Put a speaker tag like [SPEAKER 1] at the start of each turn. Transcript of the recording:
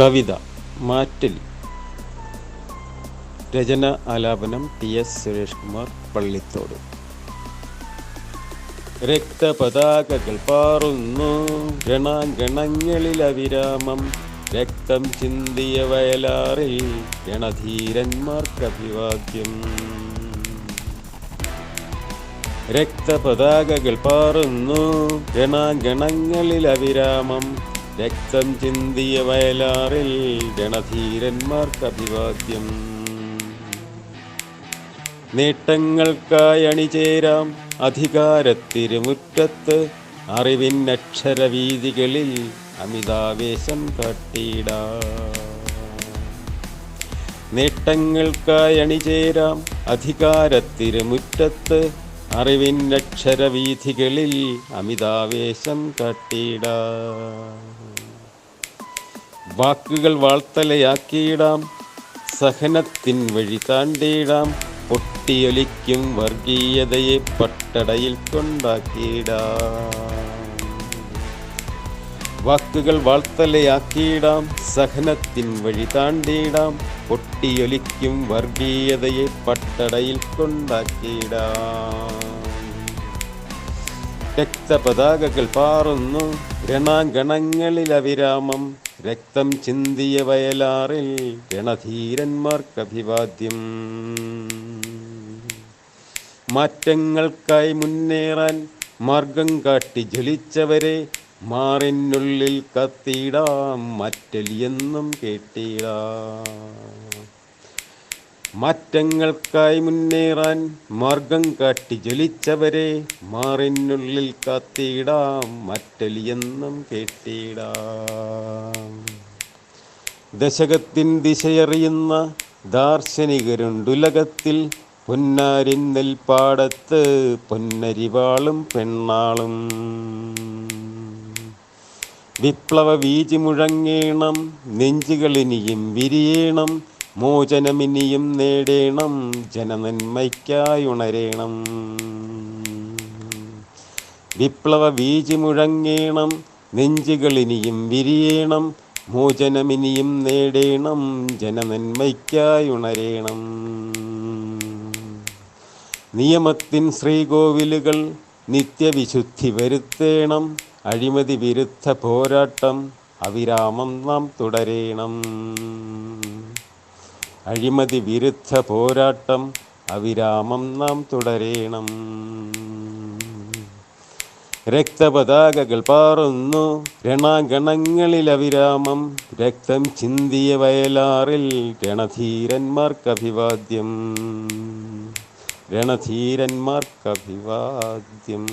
[SPEAKER 1] കവിത മാറ്റലി രചന ആലാപനം ടി എസ് സുരേഷ് കുമാർ പള്ളിത്തോട്. രക്തപതാകകൾ പാറുന്നു ഗണാങ്കണങ്ങളിൽ അവിരാമം രക്തം ചിന്തിയ വയലാറിൽ ഗണധീരന്മാർക്ക് അഭിവാദ്യം രക്തപതാകകൾ പാറുന്നു ഗണാങ്കണങ്ങളിൽ അവിരാമം രക്തം ചിന്തിയ വയലാറിൽ ഗണധീരന്മാർക്ക് അഭിവാദ്യം. നേട്ടങ്ങൾക്കായി അണിചേരാം അധികാരത്തിരുമുറ്റത്ത് അറിവിനക്ഷരവീതികളിൽ അമിതാവേശം കാട്ടിയിടാം. നേട്ടങ്ങൾക്കായി അണിചേരാം അധികാരത്തിരുമുറ്റത്ത് അറിവിനക്ഷരവീഥികളിൽ അമിതാവേശം കാട്ടിയിടാം. വാക്കുകൾ വാൾത്തലയാക്കിയിടാം. സഹനത്തിൻ വഴി താണ്ടിയിടാം. പൊട്ടിയൊലിക്കും വർഗീയതയെ പട്ടടയിൽ കൊണ്ടാക്കിയിടാം. വാക്കുകൾ വാൾത്തലയാക്കിയിടാം. സഹനത്തിൻ വഴി താണ്ടിയിടാം. പൊട്ടിയൊലിക്കും വർഗീയതയെ പട്ടടയിൽ കൊണ്ടാക്കിയിടാം. രക്തപതാകകൾ പാറുന്നു. രണാങ്കണങ്ങളിൽ അവിരാമം. രക്തം ചിന്തിയ വയലാറിൽ രണധീരന്മാർക്ക് അഭിവാദ്യം മാറ്റങ്ങൾക്കായി മുന്നേറാൻ മാർഗം കാട്ടി ജ്വലിച്ചവരെ മാറിനുള്ളിൽ കത്തിയിടാം. മറ്റലിയെന്നും കേട്ടിടാം. മാറ്റങ്ങൾക്കായി മുന്നേറാൻ മാർഗം കാട്ടി ജ്വലിച്ചവരെ മാറിനുള്ളിൽ കാത്തിയിടാം മറ്റലിയെന്നും കേട്ടിടാം. ദശകത്തിൻ ദിശയറിയുന്ന ദാർശനികരുണ്ടുലകത്തിൽ പൊന്നാരിൻ നെൽപ്പാടത്ത് പൊന്നരിവാളും പെണ്ണാളും. വിപ്ലവ വീജി മുഴങ്ങേണം നെഞ്ചുകളിനിയും വിരിയേണം മോചനമിനിയും നേടേണം ജനനന്മയ്ക്കായി ഉണരേണം വിപ്ലവ വീജി മുഴങ്ങേണം നെഞ്ചുകളിനിയും വിരിയേണം മോചനമിനിയും നേടേണം ജനനന്മയ്ക്കായി ഉണരേണം നിയമത്തിൻ ശ്രീകോവിലുകൾ നിത്യവിശുദ്ധി വരുത്തേണം അഴിമതി വിരുദ്ധ പോരാട്ടം അവിരാമം നാം തുടരേണം. അഴിമതി വിരുദ്ധ പോരാട്ടം അവിരാമം നാം തുടരേണം. രക്തപതാകകൾ പാറുന്നു രണാഗണങ്ങളിൽ അവിരാമം രക്തം ചിന്തിയ വയലാറിൽ രണധീരന്മാർക്ക് അഭിവാദ്യം രണധീരന്മാർക്ക് അഭിവാദ്യം